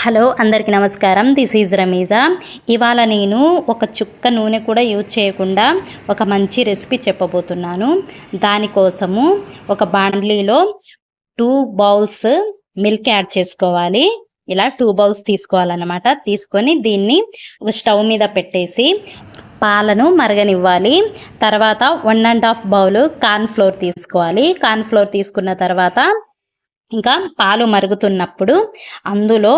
Hello అందరికీ నమస్కారం. This is Rameeza ఇవాళ నేను ఒక చుక్క నూనె కూడా యూజ్ చేయకుండా ఒక మంచి రెసిపీ చెప్పబోతున్నాను. దానికోసము ఒక బాండ్లీలో టూ బౌల్స్ మిల్క్ యాడ్ చేసుకోవాలి. ఇలా టూ బౌల్స్ తీసుకోవాలన్నమాట. తీసుకొని దీన్ని ఒక స్టవ్ మీద పెట్టేసి పాలను మరగనివ్వాలి. తర్వాత one and half bowl corn flour తీసుకోవాలి. కార్న్ ఫ్లోర్ తీసుకున్న తర్వాత ఇంకా పాలు మరుగుతున్నప్పుడు అందులో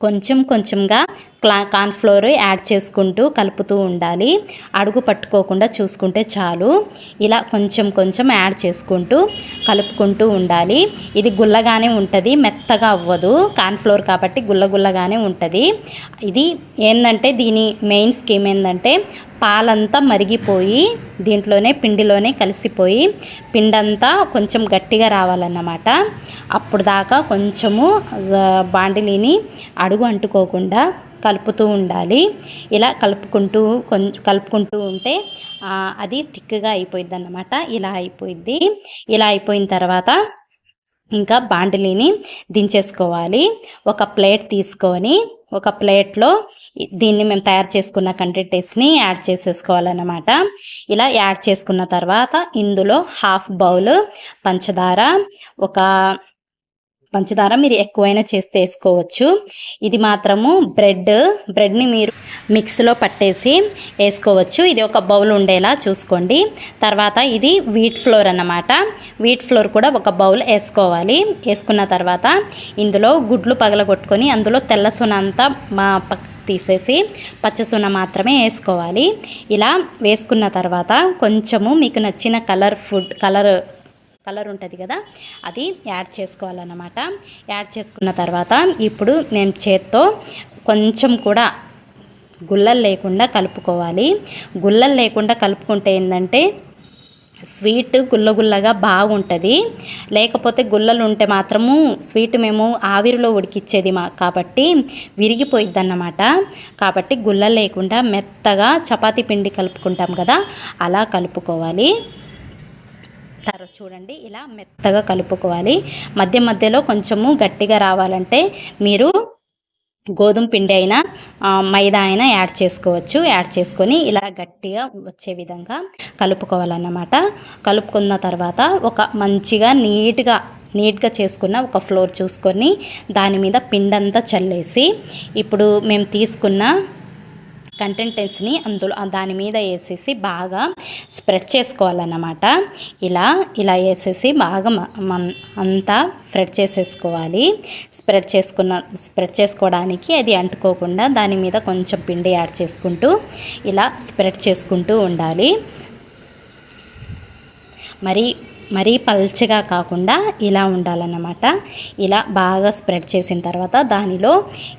కొంచెం కొంచెంగా క్లా కార్న్ఫ్లోర్ యాడ్ చేసుకుంటూ కలుపుతూ ఉండాలి. అడుగు పట్టుకోకుండా చూసుకుంటే చాలు. ఇలా కొంచెం కొంచెం యాడ్ చేసుకుంటూ కలుపుకుంటూ ఉండాలి. ఇది గుల్లగానే ఉంటుంది మెత్తగా అవ్వదు. కార్న్ఫ్లోర్ కాబట్టి గుల్ల గుల్లగానే ఉంటుంది. ఇది ఏంటంటే దీని మెయిన్ స్కీమ్ ఏంటంటే పాలంతా మరిగిపోయి దీంట్లోనే పిండిలోనే కలిసిపోయి పిండంతా కొంచెం గట్టిగా రావాలన్నమాట. అప్పుడు దాకా కొంచెము బాండిలీని అడుగు అంటుకోకుండా కలుపుతూ ఉండాలి. ఇలా కలుపుకుంటూ కొంచెం కలుపుకుంటూ ఉంటే అది థిక్గా అయిపోయింది అన్నమాట ఇలా అయిపోయింది ఇలా అయిపోయిన తర్వాత ఇంకా బాండిలీని దించేసుకోవాలి. ఒక ప్లేట్ తీసుకొని ఒక ప్లేట్లో దీన్ని మేము తయారు చేసుకున్న కంటెంటెస్ని యాడ్ చేసేసుకోవాలన్నమాట. ఇలా యాడ్ చేసుకున్న తర్వాత ఇందులో హాఫ్ బౌల్ పంచదార ఒక పంచదార మీరు ఎక్కువైనా చేస్తే వేసుకోవచ్చు. ఇది మాత్రము బ్రెడ్ బ్రెడ్ని మీరు మిక్స్లో పట్టేసి వేసుకోవచ్చు. ఇది ఒక బౌల్ ఉండేలా చూసుకోండి. తర్వాత ఇది వీట్ ఫ్లోర్ అన్నమాట. వీట్ ఫ్లోర్ కూడా ఒక బౌల్ వేసుకోవాలి. వేసుకున్న తర్వాత ఇందులో గుడ్లు పగలగొట్టుకొని అందులో తెల్ల సునంతా అంతా మా పక్క తీసేసి పచ్చసున్న మాత్రమే వేసుకోవాలి. ఇలా వేసుకున్న తర్వాత కొంచెము మీకు నచ్చిన కలర్ ఫుడ్ కలర్ కలర్ ఉంటుంది కదా అది యాడ్ చేసుకోవాలన్నమాట. యాడ్ చేసుకున్న తర్వాత ఇప్పుడు నేను చేత్తో కొంచెం కూడా గుల్లలు లేకుండా కలుపుకోవాలి. గుల్లలు లేకుండా కలుపుకుంటే ఏంటంటే స్వీట్ గుల్లగుల్లగా బాగుంటుంది. లేకపోతే గుల్లలు ఉంటే మాత్రము స్వీట్ మేము ఆవిరిలో ఉడికిచ్చేది మా కాబట్టి విరిగిపోయిద్ది అన్నమాట కాబట్టి గుల్ల లేకుండా మెత్తగా చపాతీ పిండి కలుపుకుంటాం కదా అలా కలుపుకోవాలి. తర్వాత చూడండి. ఇలా మెత్తగా కలుపుకోవాలి. మధ్య మధ్యలో కొంచెము గట్టిగా రావాలంటే మీరు గోధుమ పిండి అయినా మైదా అయినా యాడ్ చేసుకోవచ్చు. యాడ్ చేసుకొని ఇలా గట్టిగా వచ్చే విధంగా కలుపుకోవాలన్నమాట. కలుపుకున్న తర్వాత ఒక మంచిగా నీట్గా నీట్గా చేసుకున్న ఒక ఫ్లోర్ చూసుకొని దాని మీద పిండంతా చల్లేసి ఇప్పుడు మేము తీసుకున్న కంటెంటెన్స్ని అందులో దాని మీద వేసేసి బాగా స్ప్రెడ్ చేసుకోవాలన్నమాట. ఇలా ఇలా వేసేసి బాగా అంతా స్ప్రెడ్ చేసేసుకోవాలి. స్ప్రెడ్ చేసుకున్న స్ప్రెడ్ చేసుకోవడానికి అది అంటుకోకుండా దాని మీద కొంచెం పిండి యాడ్ చేసుకుంటూ ఇలా స్ప్రెడ్ చేసుకుంటూ ఉండాలి. మరి మరీ పల్చగా కాకుండా ఇలా ఉండాలన్నమాట. ఇలా బాగా స్ప్రెడ్ చేసిన తర్వాత దానిలో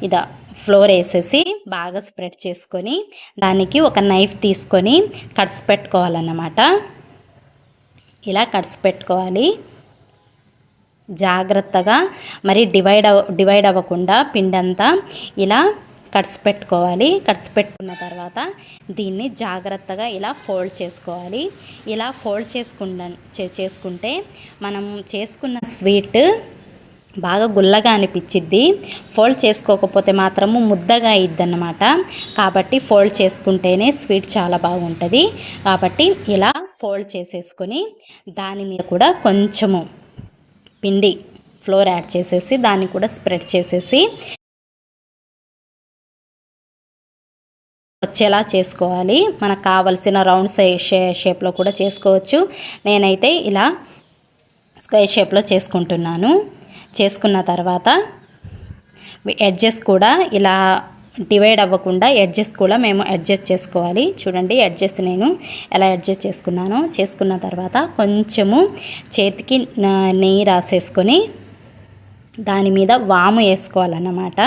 ఇదా ఫ్లోర్ వేసేసి బాగా స్ప్రెడ్ చేసుకొని దానికి ఒక నైఫ్ తీసుకొని కట్స్ పెట్టుకోవాలన్నమాట. ఇలా కట్స్ పెట్టుకోవాలి. జాగ్రత్తగా మరి డివైడ్ అవ డివైడ్ అవ్వకుండా పిండంతా ఇలా కట్స్ పెట్టుకోవాలి. కట్స్ పెట్టుకున్న తర్వాత దీన్ని జాగ్రత్తగా ఇలా ఫోల్డ్ చేసుకోవాలి. ఇలా ఫోల్డ్ చేసుకున్న చేసుకుంటే మనం చేసుకున్న స్వీట్ బాగా గుల్లగా అనిపించిద్ది. ఫోల్డ్ చేసుకోకపోతే మాత్రము ముద్దగా అన్నమాట కాబట్టి ఫోల్డ్ చేసుకుంటేనే స్వీట్ చాలా బాగుంటుంది. కాబట్టి ఇలా ఫోల్డ్ చేసేసుకొని దాని మీద కూడా కొంచెము పిండి ఫ్లోర్ యాడ్ చేసేసి దాన్ని కూడా స్ప్రెడ్ చేసేసి వచ్చేలా చేసుకోవాలి. మనకు కావలసిన రౌండ్ షేప్లో కూడా చేసుకోవచ్చు. నేనైతే ఇలా స్క్వేర్ షేప్లో చేసుకుంటున్నాను. చేసుకున్న తర్వాత ఎడ్జెస్ కూడా ఇలా డివైడ్ అవ్వకుండా ఎడ్జెస్ కూడా మేము అడ్జస్ట్ చేసుకోవాలి. చూడండి అడ్జస్ట్ నేను ఎలా అడ్జస్ట్ చేసుకున్నానో చేసుకున్న తర్వాత కొంచెము చేతికి నెయ్యి రాసేసుకొని దాని మీద వాము వేసుకోవాలన్నమాట.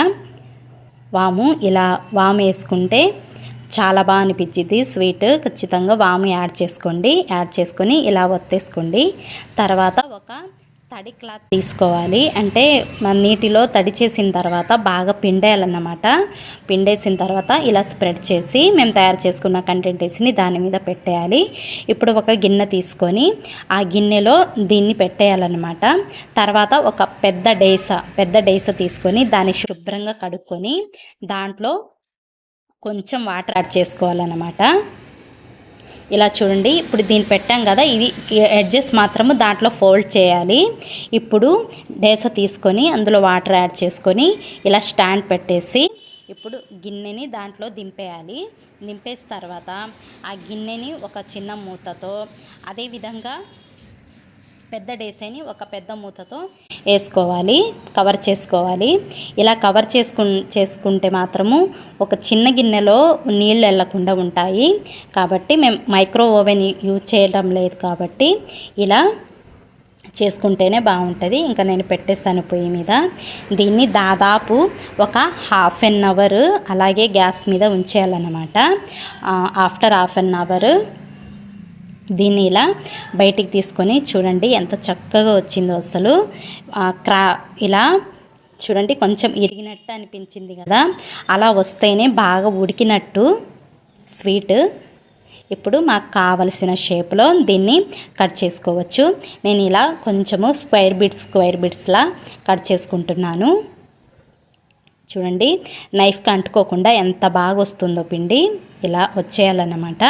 వాము ఇలా వాము వేసుకుంటే చాలా బాగా అనిపించింది స్వీట్ ఖచ్చితంగా వాము యాడ్ చేసుకోండి. యాడ్ చేసుకొని ఇలా ఒత్తేసుకోండి. తర్వాత ఒక తడి క్లాత్ తీసుకోవాలి. అంటే నీటిలో తడి చేసిన తర్వాత బాగా పిండేయాలన్నమాట. పిండేసిన తర్వాత ఇలా స్ప్రెడ్ చేసి మేము తయారు చేసుకున్న కంటెంటేస్ని దాని మీద పెట్టేయాలి. ఇప్పుడు ఒక గిన్నె తీసుకొని ఆ గిన్నెలో దీన్ని పెట్టేయాలన్నమాట. తర్వాత ఒక పెద్ద డేస పెద్ద డేస తీసుకొని దాన్ని శుభ్రంగా కడుక్కొని దాంట్లో కొంచెం వాటర్ యాడ్ చేసుకోవాలన్నమాట. ఇలా చూడండి. ఇప్పుడు దీన్ని పెట్టాం కదా ఇవి ఎడ్జెస్ మాత్రము దాంట్లో ఫోల్డ్ చేయాలి. ఇప్పుడు డేస తీసుకొని అందులో వాటర్ యాడ్ చేసుకొని ఇలా స్టాండ్ పెట్టేసి ఇప్పుడు గిన్నెని దాంట్లో దింపేయాలి. దింపేసిన తర్వాత ఆ గిన్నెని ఒక చిన్న మూతతో అదేవిధంగా పెద్ద డేసైని ఒక పెద్ద మూతతో వేసుకోవాలి కవర్ చేసుకోవాలి. ఇలా కవర్ చేసుకు చేసుకుంటే మాత్రము ఒక చిన్న గిన్నెలో నీళ్ళు వెళ్ళకుండా ఉంటాయి. కాబట్టి మేము మైక్రో ఓవెన్ యూజ్ చేయడం లేదు కాబట్టి ఇలా చేసుకుంటేనే బాగుంటుంది. ఇంకా నేను పెట్టేస్తాను పొయ్యి మీద. దీన్ని దాదాపు ఒక హాఫ్ అన్ అవర్ అలాగే గ్యాస్ మీద ఉంచేయాలన్నమాట. ఆఫ్టర్ హాఫ్ అన్ అవర్ దీన్ని ఇలా బయటికి తీసుకొని చూడండి ఎంత చక్కగా వచ్చిందో అసలు. క్రా ఇలా చూడండి కొంచెం ఇరిగినట్టు అనిపించింది కదా. అలా వస్తేనే బాగా ఉడికినట్టు స్వీట్. ఇప్పుడు మాకు కావలసిన షేప్లో దీన్ని కట్ చేసుకోవచ్చు. నేను ఇలా కొంచెము స్క్వైర్ బిట్స్ స్క్వైర్ బిట్స్లా కట్ చేసుకుంటున్నాను. చూడండి నైఫ్కి అంటుకోకుండా ఎంత బాగా వస్తుందో పిండి. ఇలా వచ్చేయాలన్నమాట.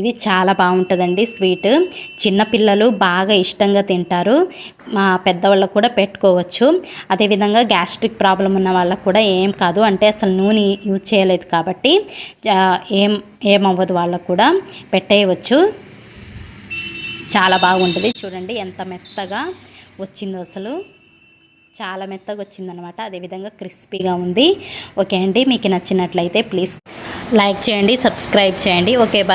ఇది చాలా బాగుంటుందండి స్వీట్. చిన్నపిల్లలు బాగా ఇష్టంగా తింటారు. మా పెద్దవాళ్ళకు కూడా పెట్టుకోవచ్చు. అదేవిధంగా గ్యాస్ట్రిక్ ప్రాబ్లం ఉన్న వాళ్ళకు కూడా ఏం కాదు. అంటే అసలు నూనె యూజ్ చేయలేదు కాబట్టి ఏం ఏమవ్వదు వాళ్ళకు కూడా పెట్టేయవచ్చు. చాలా బాగుంటుంది. చూడండి ఎంత మెత్తగా వచ్చిందో అసలు. చాలా మెత్తగా వచ్చిందనమాట అదేవిధంగా క్రిస్పీగా ఉంది. ఓకే అండి మీకు నచ్చినట్లయితే ప్లీజ్ లైక్ చేయండి సబ్స్క్రైబ్ చేయండి. Okay bye.